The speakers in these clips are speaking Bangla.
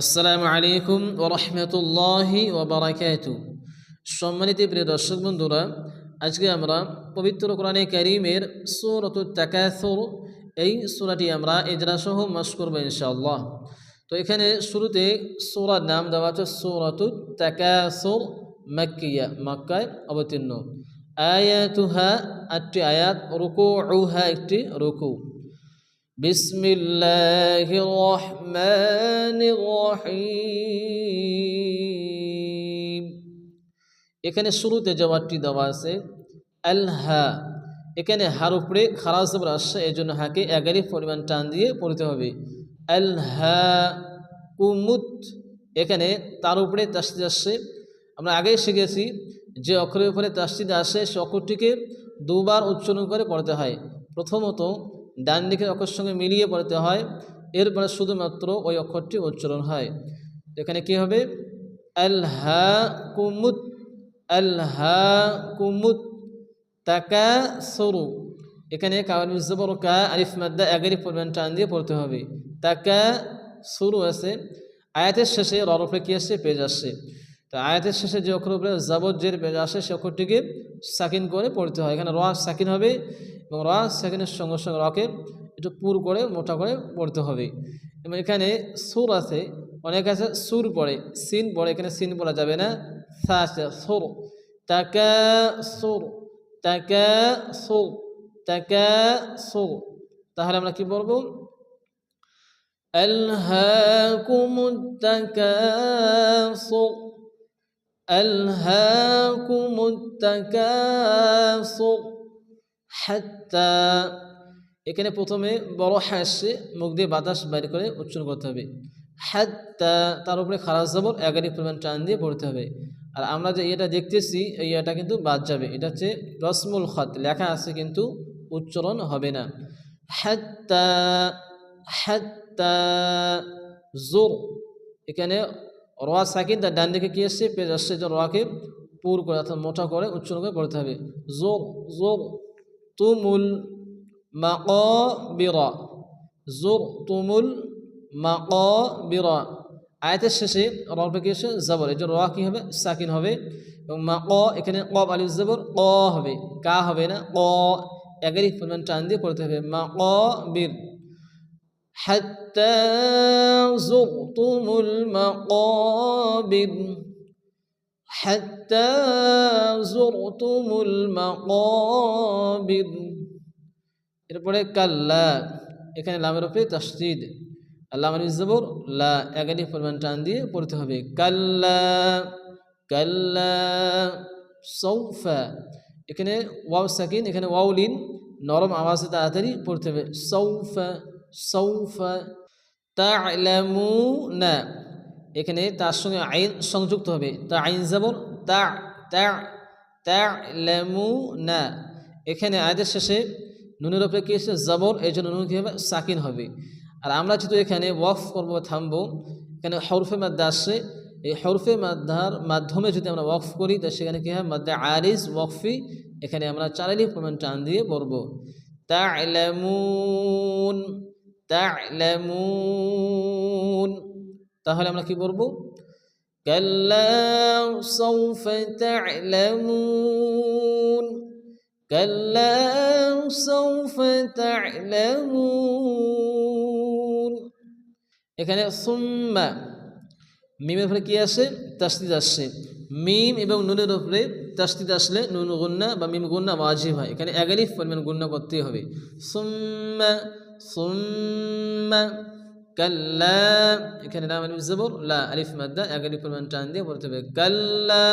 আসসালামু আলাইকুম ওরহমতুল্লাহি ওবরাকাতু। সম্মানিত প্রিয় দর্শক বন্ধুরা, আজকে আমরা পবিত্র কোরআনে করিমের সুরত তাকাসুর, এই সুরাটি আমরা এজরাসহ মাস করব ইনশাআল্লাহ। তো এখানে শুরুতে সুরার নাম দেওয়া আছে সুরত তাকাসুর মাক্কিয়া, মক্কায় অবতীর্ণ। আয়াতুহা আটটি আয়াত রুকু উহা একটি রুকু। بسم الله الرحمن الرحيم এখানে শুরুতে জবাবটি দেওয়া আছে আল হা এখানে হার উপরে খারাজ জবর আসছে এই জন্য হাকে এগারি পরিমাণ টান দিয়ে পড়তে হবে আল হা কুমুত এখানে তার উপরে তাস্তিদ আসছে আমরা আগেই শিখেছি যে অক্ষরের উপরে তাস্তিদ আসে সে অক্ষরটিকে দুবার উচ্চারণ করে পড়তে হয় প্রথমত ডান দিকের অক্ষর সঙ্গে মিলিয়ে পড়তে হয়। এরপরে শুধুমাত্র ওই অক্ষরটি উচ্চারণ হয়। এখানে কি হবে? আল হা কুমুত আল হা কুমুত তাকা সরু এখানে কাওয়াল জবর কা, আলিফ মাদ্দা এগারি পরিমাণ টান দিয়ে পড়তে হবে। তাকা শুরু আছে। আয়াতের শেষে রর উপরে কি আসছে? পেজ আসছে। তো আয়াতের শেষে যে অক্ষর উপরে জাবজ্জের পেজ আসে, সে অক্ষরটিকে সাকিন করে পড়তে হয়। এখানে র সাকিন হবে। এবং র সেকেন্ডের সঙ্গে সঙ্গে রকে একটু পুর করে মোটা করে পড়তে হবে এবং এখানে সুর আছে অনেক আছে সুর পড়ে সিন পড়ে এখানে সিন পড়া যাবে না সা আছে সুর তাকা সুর তাকা সুর তাকা সুর তাহলে আমরা কি বলবো ألهاكم التكاثر ألهاكم التكاثر হাত্তা, এখানে প্রথমে বড় হাসে মুখ দিয়ে বাতাস বাইর করে উচ্চারণ করতে হবে। হাত্তা, তার উপরে খারাপ জবর এগারি পরিমাণ টান দিয়ে পড়তে হবে। আর আমরা যে ইয়েটা দেখতেছি, এই ইয়েটা কিন্তু বাদ যাবে। এটা হচ্ছে রসমুল খত, লেখা আছে কিন্তু উচ্চারণ হবে না। হাত্তা জোর, এখানে রোয়া সাকিন, তার ডান দিকে কি আসছে, পেজ আসছে যে রোয়াকে পুর করে, অর্থাৎ মোটা করে উচ্চারণ করে পড়তে হবে। জোর জোর তুমুল মাকিরা জুরতুমুল মাকিরা আয়াতের শেষে রফে কি এসে জবর এই যে র কি হবে সাকিন হবে এবং মা ক এখানে কব আলিফ জবর ক হবে কা হবে না ক এগারি পরিমাণ টান দিয়ে পড়তে হবে মা ক বীর حتى زرتم المقابر حتى زرتم المقابر এরপরে কাল্লা এখানে লামের উপরে তাসদিদ আল্লামের জবর লা এগানি পরিমাণ টান দিয়ে পড়তে হবে কাল্লা কাল্লা সৌফা এখানে ওয়াও সাকিন এখানে ওয়াউলিন নরম আওয়াজে তাড়াতাড়ি পড়তে হবে সৌফা সৌফা তা'লামুনা এখানে তার সঙ্গে আইন সংযুক্ত হবে। তা আইন জবর তা তা তা'লামুনা এখানে আয়াতের শেষে নুনের উপরে কি এসে জবর এই জন্য নুন কী হবে সাকিন হবে। আর আমরা যেহেতু এখানে ওয়াফ করব থামবো, এখানে হরফে মাদ্দা আসছে এই হরফে মাদ্দার মাধ্যমে যদি আমরা ওয়াকফ করি, তো সেখানে কী হয়? মাদ্দা আরিজ, ওয়াকফি, এখানে আমরা চারালি পরিমাণ টান দিয়ে পড়ব। তা'লামুন তা'লামুন। তাহলে আমরা কি বলব? এখানে সুম্মা, মিমের উপরে কি আসে? তাসদিদ আসছে মিম এবং নুনের উপরে তাসদিদ আসলে নুন গুন্না বা মিম গুন্না ওয়াজিব হয়। এখানে এগারিফ পরিমাণ গুন্না করতেই হবে। সুম্মা সুম্মা। কাল্লা এখানে নাম আলিফ জবর লা আলিফ মাদ্দা এগারিফ পরিমাণ টান দিয়ে পড়তে হবে। কাল্লা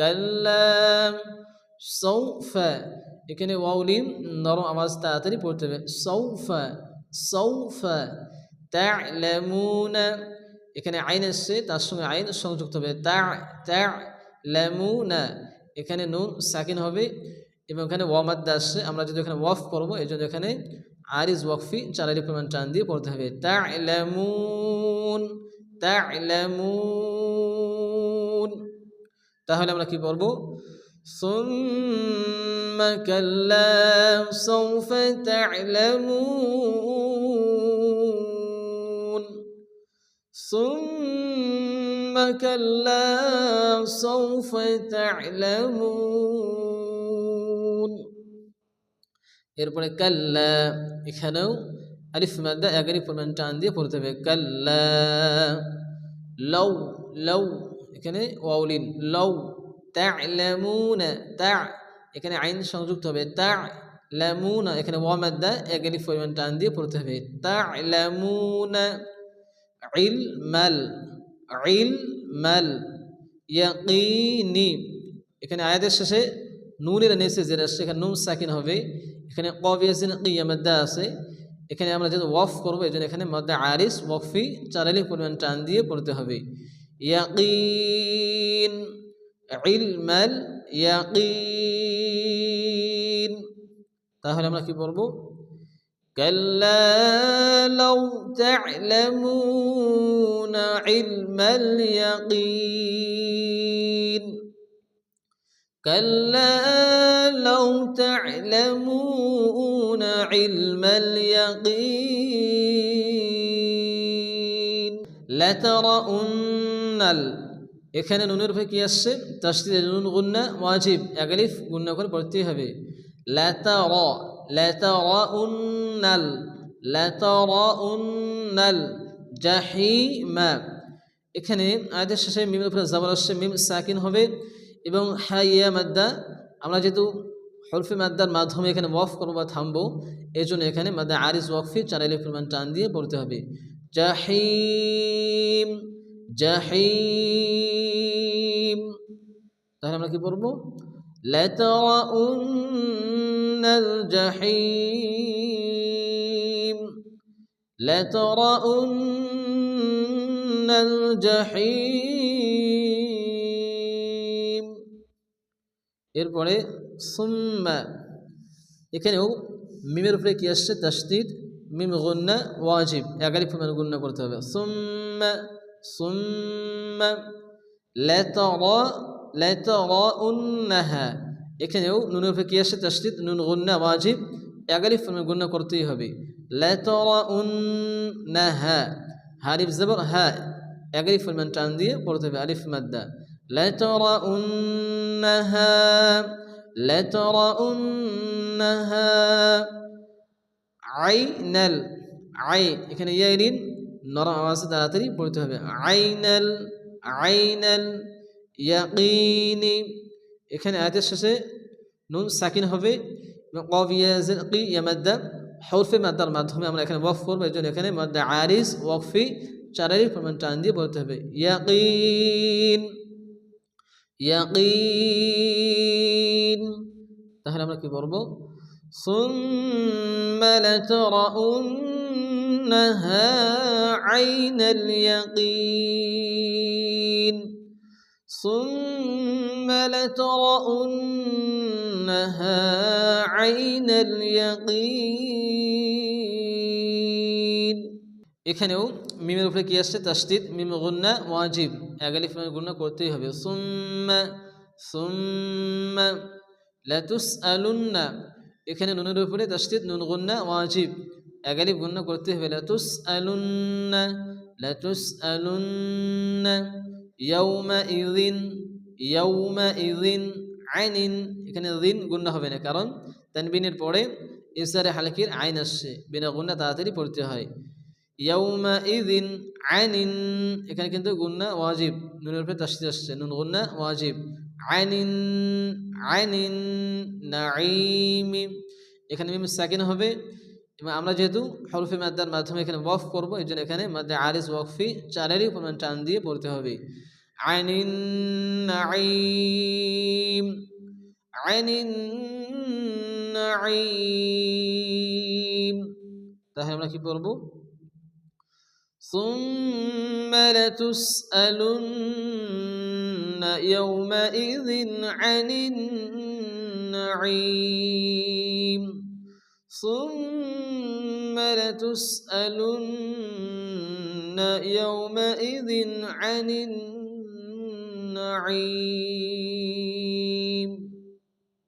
কাল্লা সৌফা। এখানে ওয়াউলিম নরম আওয়াজ তাড়াতাড়ি পড়তে হবে। সৌফা। সৌফা। তা'লামুনা। এখানে আইন এসছে, তার সঙ্গে আইন সংযুক্ত হবে। তা তা ল্যামুনা এখানে নুন সাকিন হবে এবং এখানে ওয়ামাদ্দা আসছে। আমরা যদি এখানে ওয়াফ করব এই জন্য এখানে আরিজ ওয়াকফি চারারি পরিমাণ টান দিয়ে পড়তে হবে তা ল্যামুন তা ল্যামুন তাহলে আমরা কি পড়বো ثم كلا سوف تعلمون ثم كلا سوف تعلمون এরপরে কাল্লা, এখানেও আলিফ মাদ্দা এগারি পরিমাণ টান দিয়ে পড়তে হবে। কাল্লা লৌ লৌ এখানে ওয়াউলিন লৌ তা'লামুনা, তা, এখানে আইন সংযুক্ত হবে। তা লামুনা এখানে ওয়া মাদ্দা এগারি পরিমাণ টান দিয়ে পড়তে হবে। তা'লামুনা, ইলমাল ইলমাল, ইয়াকিনি, এখানে আয়াতের শেষে নুনের নেসে জের আসছে এখানে নুন সাকিন হবে এখানে কবিয়াসিন কিয়ামাদ্দা আছে এখানে আমরা যেহেতু ওয়ফ করবো এই জন্য এখানে মধ্যে আরিস ওয়ফি চারালি পরিমাণ টান দিয়ে পড়তে হবে ইয়াকিন ইলমাল ইয়াকিন তাহলে আমরা কি বলবো كلا لو تعلمون علم اليقين كلا لو تعلمون علم اليقين لترؤن এখানে নুনের উপরে কি আসছে তাসদিদে নুন গুন্না ওয়াজিব এগালিফ গুন্না করে পড়তেই হবে লাতার লাতারাউন্নাল লাতারাউন্নাল জাহিমা এখানে আয়াতের শেষে মিমের উপরে জাবর আসছে মিম সাকিন হবে এবং হাইয়া মাদ্দা আমরা যেহেতু হরফি মাদ্দার মাধ্যমে এখানে ওয়ফ করবো বা থামবো এই জন্য এখানে মাদ্দা আরিস ওয়ফি চারাইলি পরিমাণ টান দিয়ে পড়তে হবে জাহিম জাহিম তাহলে আমরা কি পড়বো لترؤن الجحيم لترؤن الجحيم এরপরে সুম্মা, এখানেও মিমের উপরে কি আসছে? তাসদিদ মিম গুন্না, ওয়াজিব। এগারি পরিমাণ গুন্না করতে হবে। সুম্মা সুম্মা লেতরা লেতরাউন্নাহা এখানেও নুনের উপরে কি আসছে? তাসদিদ নুন, গুন্না, ওয়াজিব। এগারি পরিমাণ গুন্না করতেই হবে। লেতরাউন্নাহা হারিফ জবর হা। এগারি পরিমাণ টান দিয়ে পড়তে হবে। আলিফ মাদ্দা। لترؤنها لترؤنها আইনাল আই এখানে ইয়াইরিন নরম আওয়াজে তাড়াতাড়ি পড়তে হবে আইনাল আইনাল ইয়াকিনি এখানে আয়াতের শেষে নুন সাকিন হবে কফ ইয়াজিন কি ইয়ামাদ্দা হরফে মাদ্দার মাধ্যমে আমরা এখানে ওয়ফ করবো এই জন্য এখানে মাদ্দা আরিস ওয়ফি চারারি পরিমাণ টান দিয়ে বলতে হবে ইয়াকিন ইয়াকিন তাহলে আমরা কি বলবো ثم لترؤنها عين اليقين ثم لترؤنها عين اليقين এখানেও মিমের উপরে কি আসছে? তাসদিদ, মিম গুন্না, ওয়াজিব। এগালিফ গুন্না করতেই হবে। সুম্মা সুম্মা লাতুস আলুন্না এখানে নুনের উপরে তাসদিদ, নুন গুন্না, ওয়াজিব। এগালিফ গুন্না করতে হবে। লাতুস আলুন্না লাতুস আলুন্না ইয়াউমা ইদিন ইয়াউমা ইদিন আইনিন। এখানে দিন গুন্না হবে না। কারণ তানবিনের পরে ইসারে হালকির আইন আসছে। বিনা গুন্না তাড়াতাড়ি পড়তে হয়। ইয়াউমা ইদিন আইনিন এখানে কিন্তু গুন্না ওয়াজিব। নুনের উপরে তাসদিদ আসছে। নুন গুন্না ওয়াজিব। আইনিন আইনিন নাঈমি এখানে মিম সাকিন হবে। এবং আমরা যেহেতু হরফে মাদ্দার মাধ্যমে এখানে ওয়াফ করব এই জন্য এখানে মাদ্দা আরিস ওয়াকফি চারেরই পরিমাণ টান দিয়ে পড়তে হবে। আইনিন নাঈম আইনিন নাঈম তাহলে আমরা কি পড়ব? ثم لتسألن يومئذ عن النعيم. ثم لتسألن يومئذ عن النعيم.